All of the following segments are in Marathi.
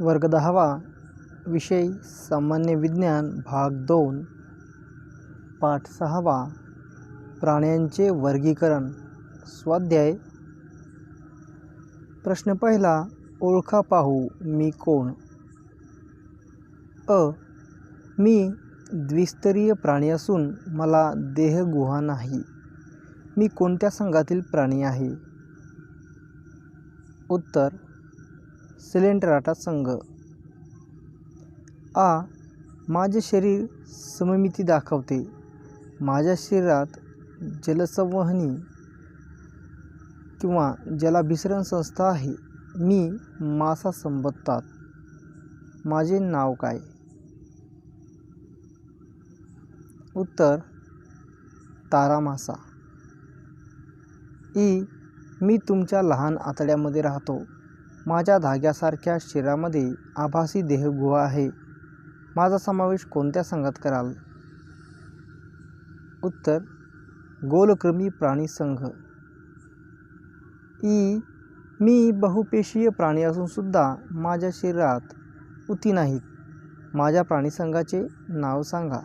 वर्ग दहावा. विषय सामान्य विज्ञान भाग दोन. पाठ सहावा. प्राण्यांचे वर्गीकरण. स्वाध्याय. प्रश्न पहिला ओळखा पाहू मी कोण? अ. मी द्विस्तरीय प्राणी असून मला देहगुहा नाही. मी कोणत्या संघातील प्राणी आहे? उत्तर सिलेंडराटा संघ. आ. माझे शरीर सममिती दाखवते. माझ्या शरीरात जलसंवहनी किंवा जलाभिसरण संस्था आहे. मी मासा संबोधतात. माझे नाव काय? उत्तर. तारामासा ई. मी तुमच्या लहान आतड्यामध्ये राहतो. माझ्या धाग्यासारख्या शरीरामध्ये आभासी देहगुहा आहे. माझा समावेश कोणत्या संघात कराल? उत्तर गोलक्रमी प्राणी संघ. ई मी बहुपेशीय प्राणी असूनसुद्धा माझ्या शरीरात उती नाहीत. माझ्या प्राणीसंघाचे नाव सांगा.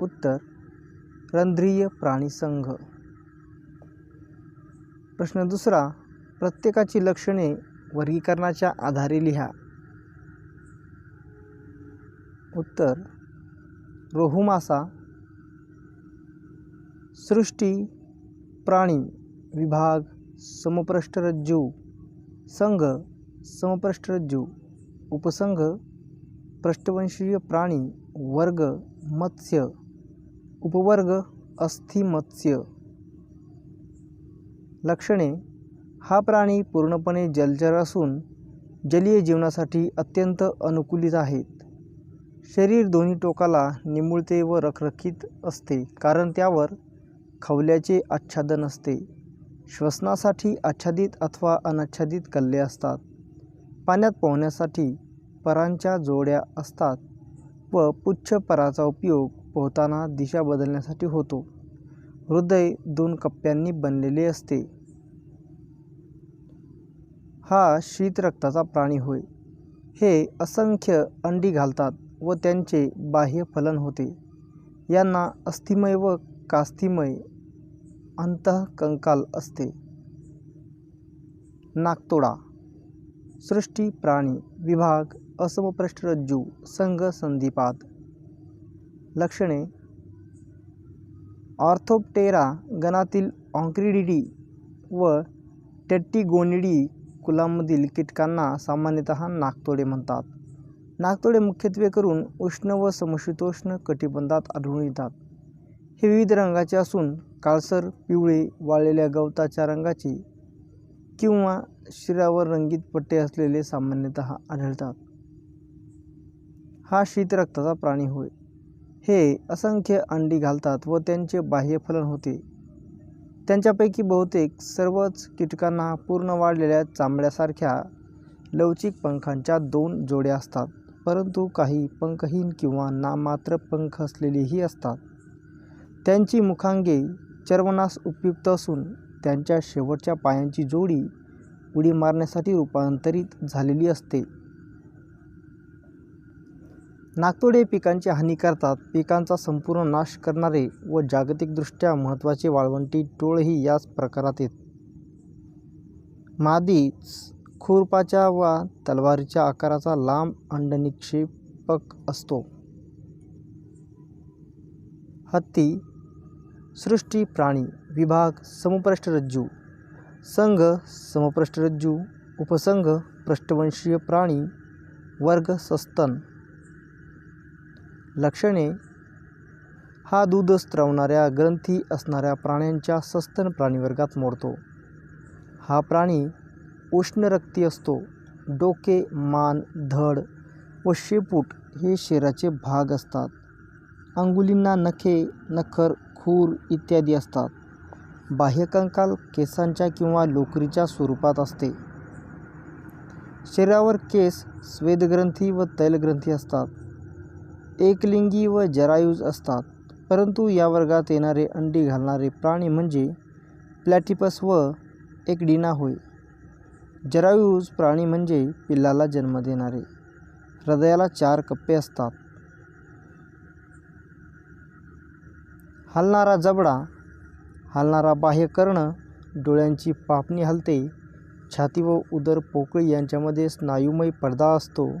उत्तर रंध्रीय प्राणीसंघ प्रश्न दुसरा प्रत्येकाची लक्षणे वर्गीकरणाच्या आधारे लिहा. उत्तर रोहुमासा सृष्टी प्राणी विभाग समप्रष्टरज्जू संघ समपृष्ठरज्जू उपसंघ पृष्ठवंशीय प्राणी वर्ग मत्स्य उपवर्ग अस्थिमत्स्य. लक्षणे हा प्राणी पूर्णपणे जलचर असून जलीय जीवनासाठी अत्यंत अनुकूलित आहेत. शरीर दोन्ही टोकाला निमुळते व रखरखीत असते कारण त्यावर खवल्याचे आच्छादन असते. श्वसनासाठी आच्छादित अथवा अनाच्छादित कल्ले असतात. पाण्यात पोहण्यासाठी परांच्या जोड्या असतात व पुच्छ पराचा उपयोग पोहताना दिशा बदलण्यासाठी होतो. हृदय दोन कप्प्यांनी बनलेले असते. हा शीतरक्ताचा प्राणी होय. हे असंख्य अंडी घालतात व त्यांचे बाह्य फलन होते. यांना अस्थिमय व कास्थिमय अंतःकंकाल असते. नागतोडा सृष्टी प्राणी विभाग असमपृष्ठरज्जू संघ संधिपात लक्षणे ऑर्थोप्टेरा गणातील ऑन्क्रिडिडी व टेट्टिगोनिडी कुलामधील कीटकांना सामान्यतः नाकतोडे म्हणतात. नाकतोडे मुख्यत्वे करून उष्ण व समशीतोष्ण कटिबंधात आढळून येतात. हे विविध रंगाचे असून काळसर पिवळे वाळलेल्या गवताच्या रंगाचे किंवा शरीरावर रंगीत पट्टे असलेले सामान्यतः आढळतात. हा शीतरक्ताचा प्राणी होय. हे असंख्य अंडी घालतात व त्यांचे बाह्यफलन होते. त्यांच्यापैकी बहुतेक सर्वच कीटकांना पूर्ण वाढलेल्या चांबड्यासारख्या लवचिक पंखांच्या दोन जोड्या असतात. परंतु काही पंखहीन किंवा नामात्र पंख असलेलेही असतात. त्यांची मुखांगे चर्वणास उपयुक्त असून त्यांच्या शेवटच्या पायांची जोडी उडी मारण्यासाठी रूपांतरित झालेली असते. नागतोडे पिकांची हानी करतात. पिकांचा संपूर्ण नाश करणारे व जागतिकदृष्ट्या महत्त्वाचे वाळवंटी टोळही याच प्रकारात येत. मादीच खुरपाच्या वा तलवारीच्या आकाराचा लांब अंडनिक्षेपक असतो. हत्ती सृष्टी प्राणी विभाग समपृष्ठरज्जू संघ समपृष्ठरज्जू उपसंघ पृष्ठवंशीय प्राणी वर्ग सस्तन लक्षणे. हा दूध स्त्रवणाऱ्या ग्रंथी असणाऱ्या प्राण्यांच्या सस्तन प्राणीवर्गात मोडतो. हा प्राणी उष्णरक्ती असतो. डोके मान धड व शेपूट हे शरीराचे भाग असतात. अंगुलींना नखे नखर खूर इत्यादी असतात. बाह्यकंकाल केसांच्या किंवा लोकरीच्या स्वरूपात असते. शरीरावर केस स्वेदग्रंथी व तैलग्रंथी असतात. एकलिंगी व जरायुज असतात. परंतु या वर्गात येणारे अंडी घालणारे प्राणी म्हणजे प्लॅटिपस व एकडिना होय. जरायुज प्राणी म्हणजे पिल्लाला जन्म देणारे. हृदयाला चार कप्पे असतात. हलणारा जबडा हलणारा बाह्यकर्ण डोळ्यांची पापणी हलते. छाती व उदर पोकळी यांच्यामध्ये स्नायुमय पडदा असतो.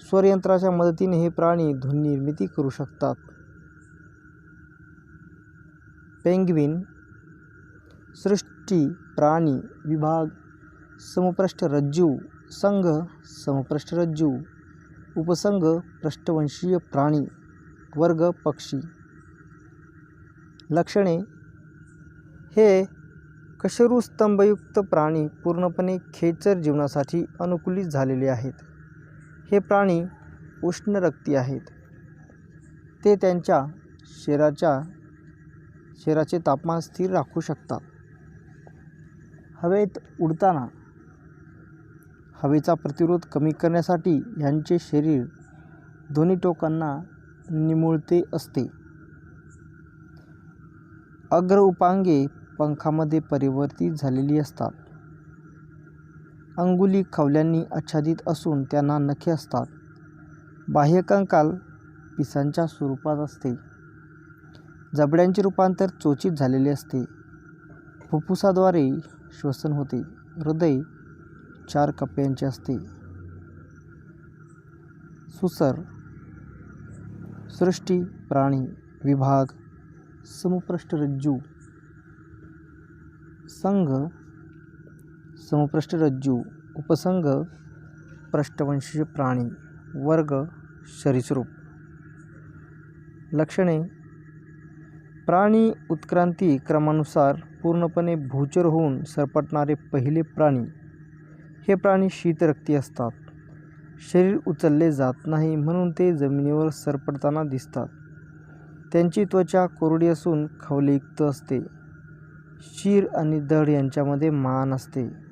स्वरयंत्राच्या मदतीने हे प्राणी ध्वनिर्मिती करू शकतात. पेंग्विन सृष्टी प्राणी विभाग समपृष्ठरज्जू संघ समपृष्ठरज्जू उपसंघ पृष्ठवंशीय प्राणी वर्ग पक्षी. लक्षणे. हे कशरूस्तंभयुक्त प्राणी पूर्णपणे खेचर जीवनासाठी अनुकूलित झालेले आहेत. हे प्राणी उष्णरक्ती आहेत. ते त्यांच्या शरीराच्या शरीराचे तापमान स्थिर राखू शकतात. हवेत उडताना हवेचा प्रतिरोध कमी करण्यासाठी यांचे शरीर दोन्ही टोकांना निमुळते असते. अग्र उपांगे पंखामध्ये परिवर्तित झालेली असतात. अंगुली खवल्यांनी आच्छादित असून त्यांना नखे असतात. बाह्यकंकाल पिसांच्या स्वरूपात असते. जबड्यांचे रूपांतर चोचित झालेले असते. फुफ्फुसाद्वारे श्वसन होते. हृदय चार कप्प्यांचे असते. सुसर सृष्टी प्राणी विभाग समपृष्ठरज्जू संघ समपृष्ठरज्जू उपसंघ पृष्ठवंशीय प्राणी वर्ग सरीसृप लक्षणे. प्राणी उत्क्रांती क्रमानुसार पूर्णपणे भूचर होऊन सरपटणारे पहिले प्राणी. हे प्राणी शीतरक्ती असतात. शरीर उचलले जात नाही म्हणून ते जमिनीवर सरपटताना दिसतात. त्यांची त्वचा कोरडी असून खवलयुक्त असते. शीर आणि दड यांच्यामध्ये मान असते.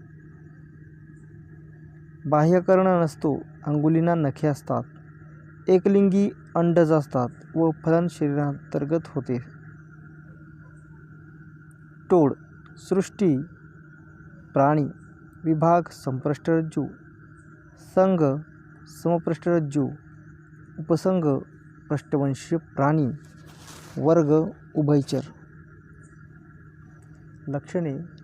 बाह्यकर्ण नसतो अंगुलींना नखे असतात. एकलिंगी अंडज असतात व फलन शरीरांतर्गत होते. टोड सृष्टी प्राणी विभाग संप्रष्टरज्जू संघ समप्रष्टरज्जू उपसंघ पृष्ठवंशीय प्राणी वर्ग उभयचर. लक्षणे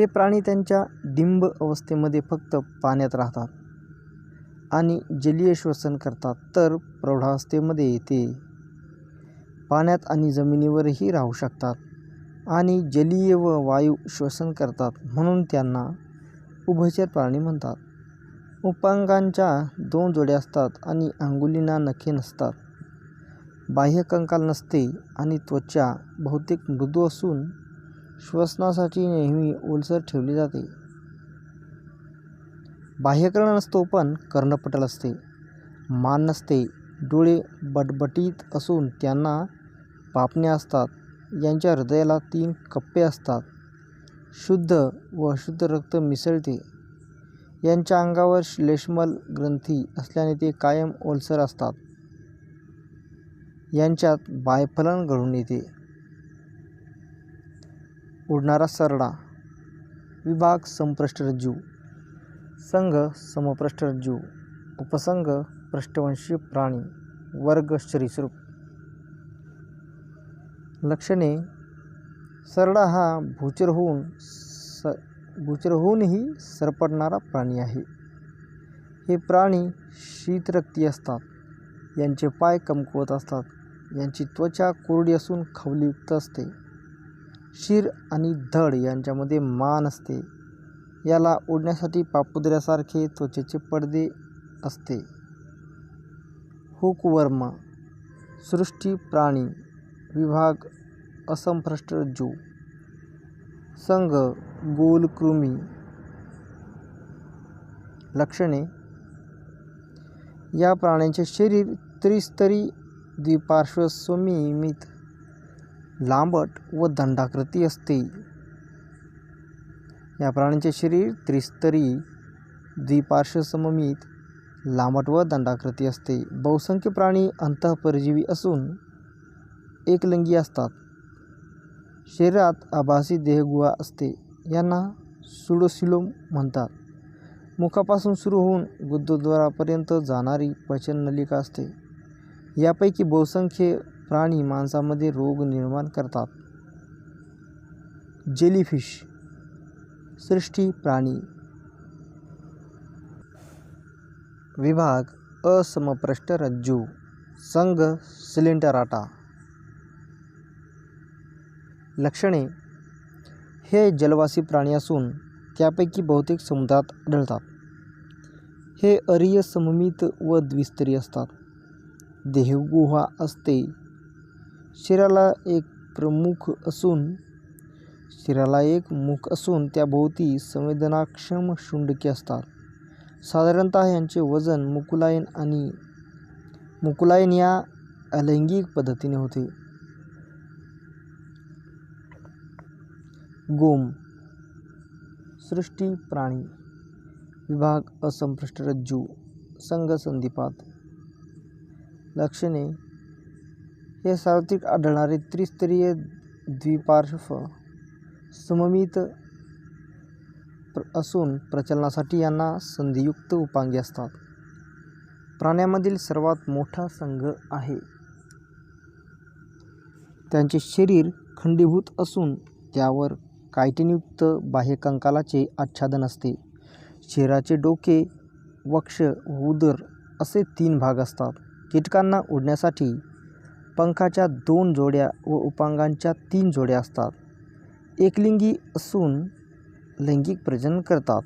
हे प्राणी त्यांच्या डिंब अवस्थेमध्ये फक्त पाण्यात राहतात आणि जलीय श्वसन करतात. तर प्रौढावस्थेमध्ये ते पाण्यात आणि जमिनीवरही राहू शकतात आणि जलीय व वायू श्वसन करतात म्हणून त्यांना उभयचर प्राणी म्हणतात. उपांगांच्या दोन जोड्या असतात आणि अंगुलींना नखे नसतात. बाह्य कंकाल नसते आणि त्वचा बहुतेक मृदू असून श्वसनासाठी नेहमी ओलसर ठेवली जाते. बाह्यकरण नसतो पण कर्णपटल असते. मान नसते. डोळे बटबटीत असून त्यांना पापण्या असतात. यांच्या हृदयाला तीन कप्पे असतात. शुद्ध व अशुद्ध रक्त मिसळते. यांच्या अंगावर श्लेष्मल ग्रंथी असल्याने ते कायम ओलसर असतात. यांच्यात बायफलन घडून येते. उडणारा सरडा. विभाग संप्रष्टरज्जू संघ समप्रष्टरज्जू उपसंघ पृष्ठवंशीय प्राणी. वर्ग सरीसृप लक्षणे. सरडा हा भूचर होऊन स भूचर होऊनही सरपडणारा प्राणी आहे. हे प्राणी शीतरक्ती असतात. यांचे पाय कमकुवत असतात. यांची त्वचा कोरडी असून खवलीयुक्त असते. शिर आणि धड यांच्यामध्ये मान असते. याला ओढण्यासाठी पापुद्र्यासारखे त्वचेचे पडदे असते. हुकवर्म सृष्टी प्राणी विभाग असंपृष्ठरज्जू संघ गोलकृमी. लक्षणे. या प्राण्यांचे शरीर त्रिस्तरी द्विपार्श्वसममित लांबट व दंडाकृती असते. या प्राण्यांचे शरीर त्रिस्तरी द्विपार्श्वसममित लांबट व दंडाकृती असते. बहुसंख्य प्राणी अंतःपरजीवी असून एकलिंगी असतात. शरीरात आभासी देहगुहा असते. यांना सुडोसिलोम म्हणतात. मुखापासून सुरू होऊन गुद्धद्वारापर्यंत जाणारी पचननलिका असते. यापैकी बहुसंख्य प्राणी माणसामध्ये रोग निर्माण करतात. जेलीफिश सृष्टी प्राणी. विभाग असमपृष्ठरज्जू संघ सिलेंडराटा लक्षणे. हे जलवासी प्राणी असून त्यापैकी बहुतेक समुद्रात आढळतात. हे अरिय सममित व द्विस्तरी असतात. देहगुहा असते. शरीराला एक प्रमुख असून शरीराला एक मुख असून त्याभोवती संवेदनाक्षम शुंडके असतात. साधारणतः यांचे वजन मुकुलायन आणि मुकुलायन या अलैंगिक पद्धतीने होते. गोम सृष्टी प्राणी विभाग असंपृष्ठरज्जू संघ संधिपात लक्षणे हे सार्वत्रिक आढळणारे त्रिस्तरीय द्विपार्श्व सममित प्र असून प्रचलनासाठी यांना संधियुक्त उपांगे असतात. प्राण्यामधील सर्वात मोठा संघ आहे. त्यांचे शरीर खंडीभूत असून त्यावर कायटिनयुक्त बाह्यकंकालाचे आच्छादन असते. शरीराचे डोके वक्ष व उदर असे तीन भाग असतात. कीटकांना उडण्यासाठी पंखाच्या दोन जोड्या व उपांगांच्या तीन जोड्या असतात. एकलिंगी असून लैंगिक प्रजनन करतात.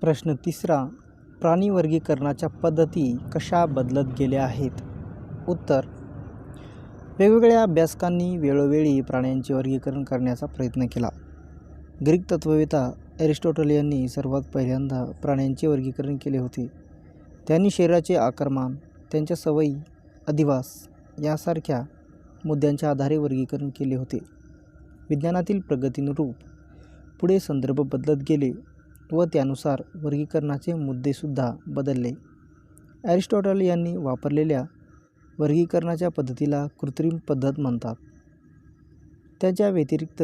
प्रश्न तिसरा प्राणी वर्गीकरणाच्या पद्धती कशा बदलत गेल्या आहेत? उत्तर वेगवेगळ्या अभ्यासकांनी वेळोवेळी प्राण्यांचे वर्गीकरण करण्याचा प्रयत्न केला. ग्रीक तत्ववेता ॲरिस्टॉटल यांनी सर्वात पहिल्यांदा प्राण्यांचे वर्गीकरण केले होते. त्यांनी शरीराचे आकारमान त्यांच्या सवयी अधिवास यासारख्या मुद्द्यांच्या आधारे वर्गीकरण केले होते. विज्ञानातील प्रगतीनुरूप पुढे संदर्भ बदलत गेले व त्यानुसार वर्गीकरणाचे मुद्देसुद्धा बदलले. ॲरिस्टॉटल यांनी वापरलेल्या वर्गीकरणाच्या पद्धतीला कृत्रिम पद्धत म्हणतात. त्याच्या व्यतिरिक्त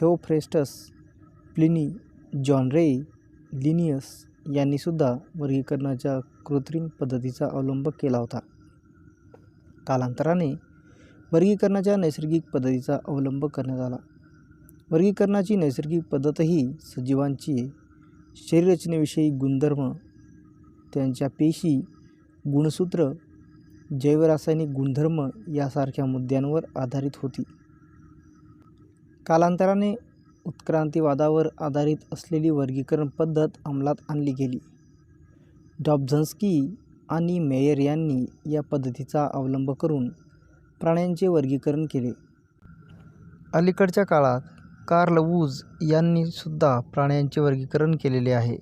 Theophrastus Pliny John Ray Linnaeus यांनीसुद्धा वर्गीकरणाच्या कृत्रिम पद्धतीचा अवलंब केला होता. कालांतराने वर्गीकरणाच्या नैसर्गिक पद्धतीचा अवलंब करण्यात आला. वर्गीकरणाची नैसर्गिक पद्धतही सजीवांची शरीररचनेविषयी गुणधर्म त्यांच्या पेशी गुणसूत्र जैवरासायनिक गुणधर्म यासारख्या मुद्द्यांवर आधारित होती. कालांतराने उत्क्रांतीवादावर आधारित असलेली वर्गीकरण पद्धत अंमलात आणली गेली. डॉब्झन्स्की आणि मेयर यांनी या पद्धतीचा अवलंब करून प्राण्यांचे वर्गीकरण केले. अलीकडच्या काळात कार्ल वूज यांनीसुद्धा प्राण्यांचे वर्गीकरण केलेले आहे.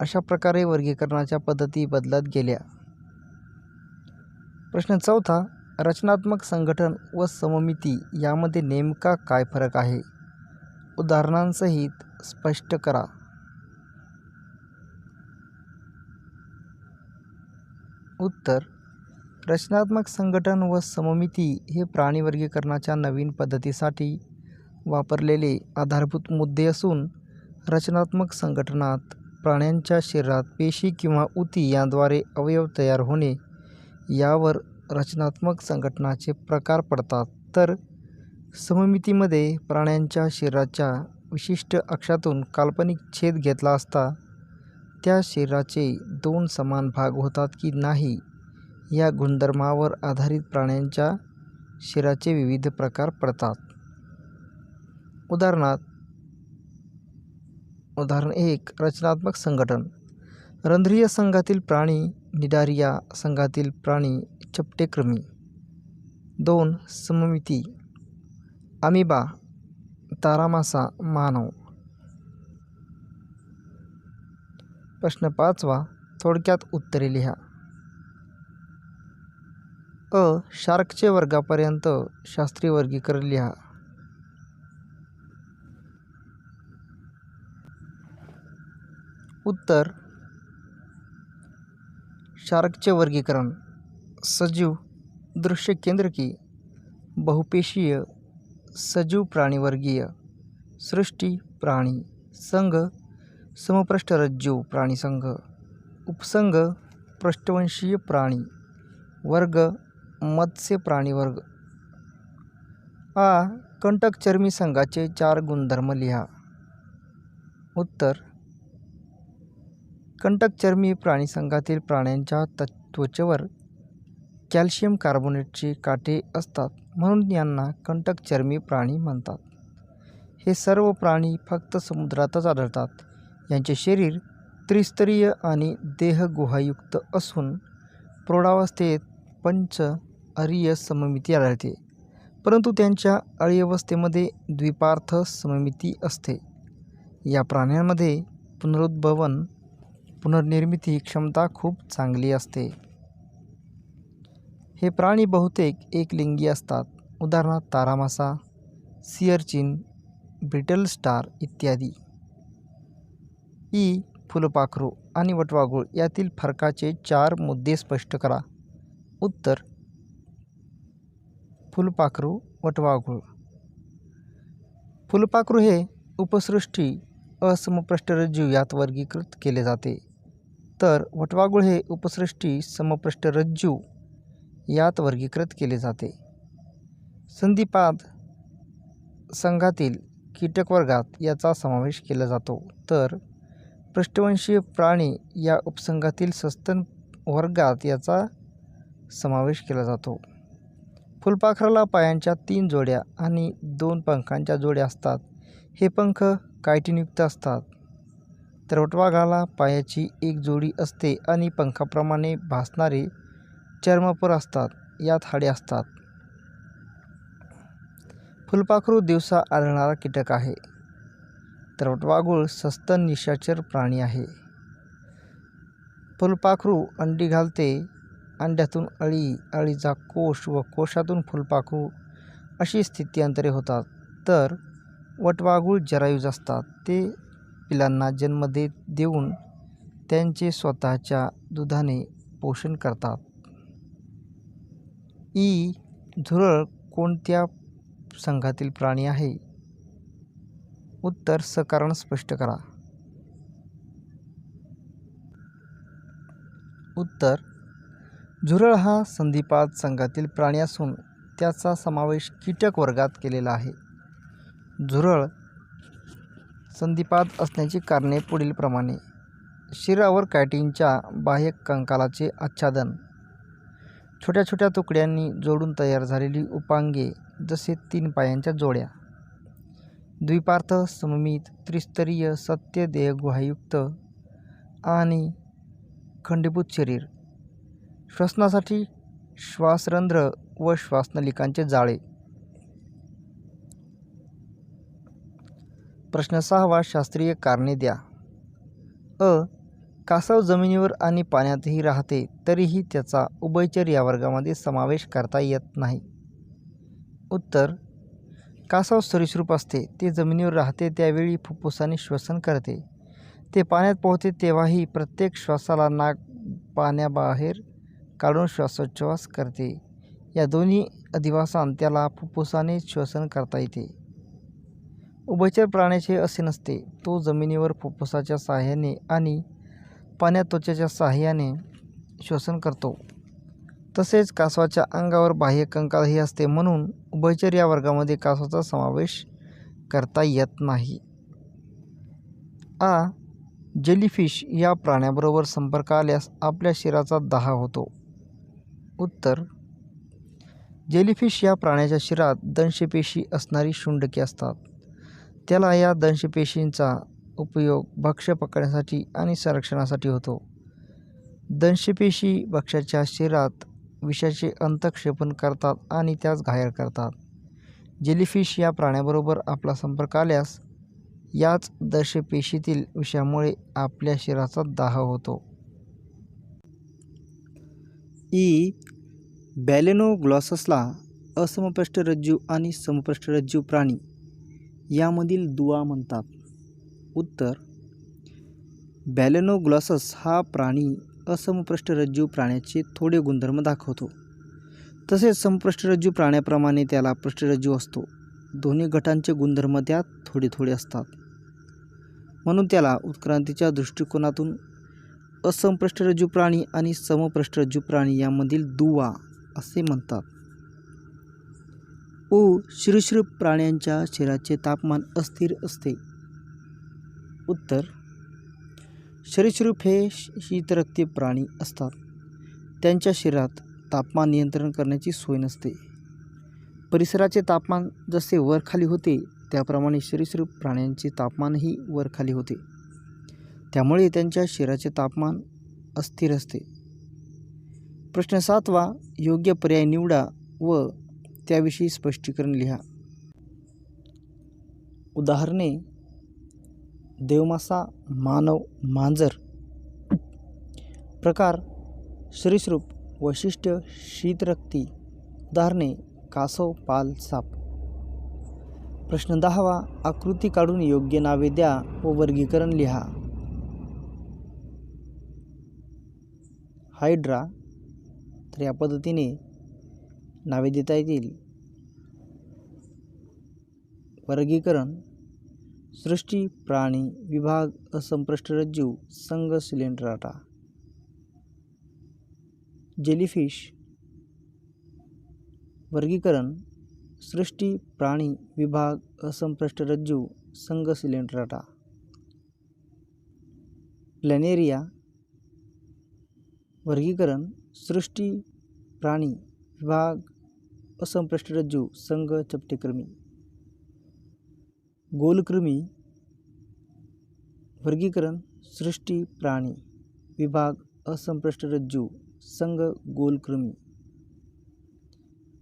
अशा प्रकारे वर्गीकरणाच्या पद्धती बदलत गेल्या. प्रश्न चौथा रचनात्मक संघटन व सममिती यामध्ये नेमका काय फरक आहे? उदाहरणांसहित स्पष्ट करा. उत्तर रचनात्मक संघटन व सममिती हे प्राणी वर्गीकरणाच्या नवीन पद्धतीसाठी वापरलेले आधारभूत मुद्दे असून रचनात्मक संघटनात प्राण्यांच्या शरीरात पेशी किंवा उती यांद्वारे अवयव तयार होणे यावर रचनात्मक संघटनाचे प्रकार पडतात. तर सममितीमध्ये प्राण्यांच्या शरीराच्या विशिष्ट अक्षातून काल्पनिक छेद घेतला असता त्या शरीराचे दोन समान भाग होतात की नाही या गुणधर्मावर आधारित प्राण्यांच्या शरीराचे विविध प्रकार पडतात. उदाहरणार्थ उदाहरण एक रचनात्मक संघटन. रंध्रीय संघातील प्राणी निडारिया संघातील प्राणी चपटेक्रमी. दोन सममिती. अमिबा तारामासा मानव. प्रश्न पाचवा थोडक्यात उत्तरे लिहा. अ शार्कचे वर्गापर्यंत शास्त्रीय वर्गीकरण लिहा. उत्तर शार्कचे वर्गीकरण. सजीव दृश्य केंद्रकी बहुपेशीय सजीव प्राणीवर्गीय सृष्टी प्राणी संघ समपृष्ठरज्जू प्राणीसंघ उपसंघ पृष्ठवंशीय प्राणी वर्ग मत्स्य प्राणीवर्ग आ कंटकचर्मी संघाचे चार गुणधर्म लिहा. उत्तर कंटकचर्मी प्राणीसंघातील प्राण्यांच्या त- त्वचेवर कॅल्शियम कार्बोनेटचे काटे असतात म्हणून यांना कंटकचर्मी प्राणी म्हणतात. हे सर्व प्राणी फक्त समुद्रातच आढळतात. यांचे शरीर त्रिस्तरीय आणि देहगुहायुक्त असून प्रौढावस्थेत पंच अरिय सममिती आढळते परंतु त्यांच्या अळीअवस्थेमध्ये द्विपार्थ सममिती असते. या प्राण्यांमध्ये पुनरुद्भवन पुनर्निर्मिती क्षमता खूप चांगली असते. हे प्राणी बहुतेक एकलिंगी असतात. उदाहरणार्थ तारामासा सिअरचिन ब्रिटल स्टार इत्यादी. ई फुलपाखरू आणि वटवाघूळ यातील फरकाचे चार मुद्दे स्पष्ट करा. उत्तर फुलपाखरू वटवाघूळ. फुलपाखरू हे उपसृष्टी असमपृष्ठरज्जू यात वर्गीकृत केले जाते. तर वटवाघूळ हे उपसृष्टी समपृष्ठरज्जू यात वर्गीकृत केले जाते. संधिपाद संघातील कीटक वर्गात याचा समावेश केला जातो. तर पृष्ठवंशीय प्राणी या उपसंघातील सस्तन वर्गात याचा समावेश केला जातो. फुलपाखराला पायांच्या तीन जोड्या आणि दोन पंखांच्या जोड्या असतात. हे पंख कायटिनयुक्त असतात. तरवटवाघाला पायाची एक जोडी असते आणि पंखाप्रमाणे भासणारे चर्मपर असतात यात हाडे असतात. फुलपाखरू दिवसा आढळणारा कीटक आहे. तर वटवाघूळ सस्तन निशाचर प्राणी आहे. फुलपाखरू अंडी घालते अंड्यातून अळी अळीचा कोश व कोशातून फुलपाखरू अशी स्थित्यंतरे होतात. तर वटवाघूळ जरायूज असतात. ते पिलांना जन्म दे देऊन त्यांचे स्वतःच्या दुधाने पोषण करतात. ई झुरळ कोणत्या संघातील प्राणी आहे? उत्तर सकारण स्पष्ट करा. उत्तर झुरळ हा संधिपाद संघातील प्राणी असून त्याचा समावेश कीटक वर्गात केलेला आहे. झुरळ संधिपाद असण्याची कारणे पुढीलप्रमाणे. शिरावर कॅटिनच्या बाह्य कंकालाचे आच्छादन. छोट्या छोट्या तुकड्यांनी जोडून तयार झालेली उपांगे जसे तीन पायांच्या जोड्या. द्विपार्थ सममित त्रिस्तरीय सत्य देहगुहायुक्त आणि खंडीभूत शरीर. श्वसनासाठी श्वासरंध्र व श्वासनलिकांचे जाळे. प्रश्न सहावा शास्त्रीय कारणे द्या. अ. कासव जमिनीवर आणि पाण्यातही राहते तरीही त्याचा उभयचर या वर्गामध्ये समावेश करता येत नाही. उत्तर कासव सरीसृप असते ते जमिनीवर राहते त्यावेळी फुफ्फुसाने श्वसन करते. ते पाण्यात पोहते तेव्हाही प्रत्येक श्वासाला नाक पाण्याबाहेर काढून श्वासोच्छ्वास करते. या दोन्ही अधिवासान त्याला फुफ्फुसाने श्वसन करता येते. उभयचर प्राण्याचे असे नसते तो जमिनीवर फुफ्फुसाच्या सहाय्याने आणि पाण्यात त्वचेच्या सहाय्याने श्वसन करतो. तसेच कासवाच्या अंगावर बाह्य कंकालही असते म्हणून उभयचर या वर्गामध्ये कासवाचा समावेश करता येत नाही. आ. जेलीफिश या प्राण्याबरोबर संपर्क आल्यास आपल्या शिराचा दाह होतो. उत्तर. जेलीफिश या प्राण्याच्या शिरात दंशपेशी असणारी शुंडके असतात. त्याला या दंशपेशींचा उपयोग भक्ष्य पकडण्यासाठी आणि संरक्षणासाठी होतो. दंशपेशी भक्ष्याच्या शरीरात विषाचे अंतक्षेपण करतात आणि त्यास घायल करतात. जेलीफिश या प्राण्याबरोबर आपला संपर्क आल्यास याच दंशपेशीतील विषामुळे आपल्या शरीराचा दाह होतो. ई. बॅलेनोग्लॉससला असमपृष्ठरज्जू आणि समपृष्ठरज्जू प्राणी यामधील दुवा म्हणतात. उत्तर बॅलेनोग्लॉसस हा प्राणी असमपृष्ठरज्जू प्राण्याचे थोडे गुणधर्म दाखवतो. तसेच समपृष्ठरज्जू प्राण्याप्रमाणे त्याला पृष्ठरज्जू असतो. दोन्ही गटांचे गुणधर्म त्यात थोडे थोडे असतात. म्हणून त्याला उत्क्रांतीच्या दृष्टिकोनातून असमपृष्ठरज्जू प्राणी आणि समपृष्ठरज्जू प्राणी यामधील दुवा असे म्हणतात. ओ शिरुश्रूप प्राण्यांच्या शरीराचे तापमान अस्थिर असते. उत्तर सरीसृप हे शीतरक्ती प्राणी असतात. त्यांच्या शरीरात तापमान नियंत्रण करण्याची सोय नसते. परिसराचे तापमान जसे वर खाली होते त्याप्रमाणे सरीसृप प्राण्यांचे तापमानही वर खाली होते. त्यामुळे त्यांच्या शरीराचे तापमान अस्थिर असते. प्रश्न सातवा योग्य पर्याय निवडा व त्याविषयी स्पष्टीकरण लिहा. उदाहरणे देवमासा मानव मांजर. प्रकार सरीसृप वैशिष्ट्य शीतरक्ती उदाहरणे कासव पाल साप. प्रश्न दहावा आकृती काढून योग्य नावे द्या व वर्गीकरण लिहा. हायड्रा तर या पद्धतीने नावे देता येतील. वर्गीकरण सृष्टी प्राणी विभाग असंपृष्ठरज्जू संघ सिलेंडराटा जेलीफिश. वर्गीकरण. सृष्टी प्राणी विभाग असंपृष्ठरज्जू संघ सिलेंडराटा प्लॅनेरिया. वर्गीकरण. सृष्टी प्राणी विभाग असंपृष्ठरज्जू संघ चपटेकृमी गोलकृमी वर्गीकरण सृष्टी प्राणी विभाग असंपृष्ठरज्जू संघ गोलकृमी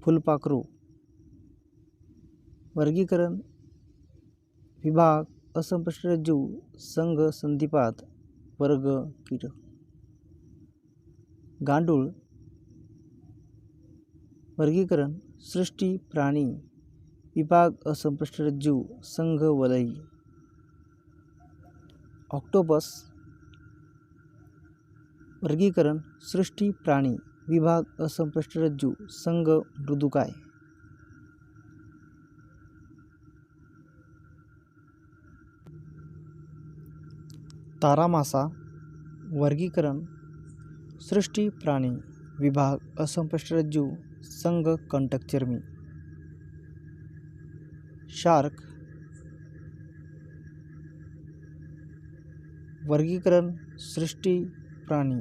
फुलपाखरू वर्गीकरण विभाग असंपृष्ठरज्जू संघ संधिपात वर्ग कीट. गांडूळ वर्गीकरण सृष्टी प्राणी विभाग असंपृष्ठरज्जू संघ वलई ऑक्टोपस वर्गीकरण सृष्टी प्राणी विभाग असंपृष्ठरज्जू संघ मृदुकाय तारामासा वर्गीकरण सृष्टी प्राणी विभाग असंपृष्ठरज्जू संघ कंटकचर्मी शार्क वर्गीकरण सृष्टी प्राणी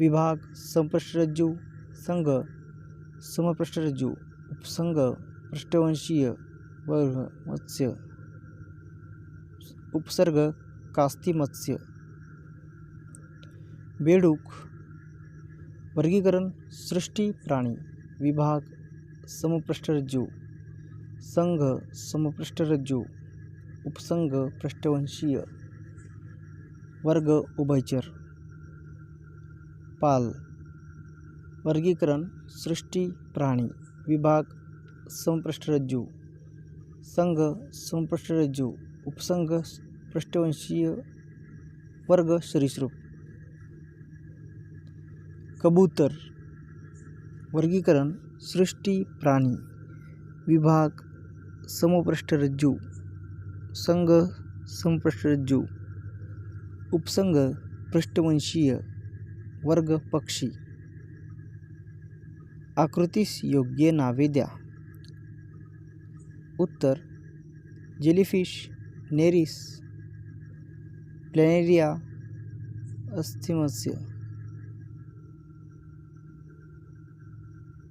विभाग संपृष्ठरज्जू संघ समपृष्ठरज्जू उपसंघ पृष्ठवंशीय वर्ग मत्स्य उपसर्ग कास्ती मत्स्य. बेडूक वर्गीकरण सृष्टी प्राणी विभाग समपृष्ठरज्जू संघ समपृष्ठरज्जू उपसंघ पृष्ठवंशीय वर्ग उभयचर पाल वर्गीकरण सृष्टी प्राणी विभाग समपृष्ठरज्जू संघ समपृष्ठरज्जू उपसंघ पृष्ठवंशीय वर्ग सरीसृप. कबूतर वर्गीकरण सृष्टी प्राणी विभाग समपृष्ठरज्जू संघ समपृष्ठरज्जू उपसंघ पृष्ठवंशीय वर्ग पक्षी आकृतीस योग्य नावे द्या। उत्तर, जेलीफिश, नेरिस, प्लॅनेरिया, अस्थिमत्स्य।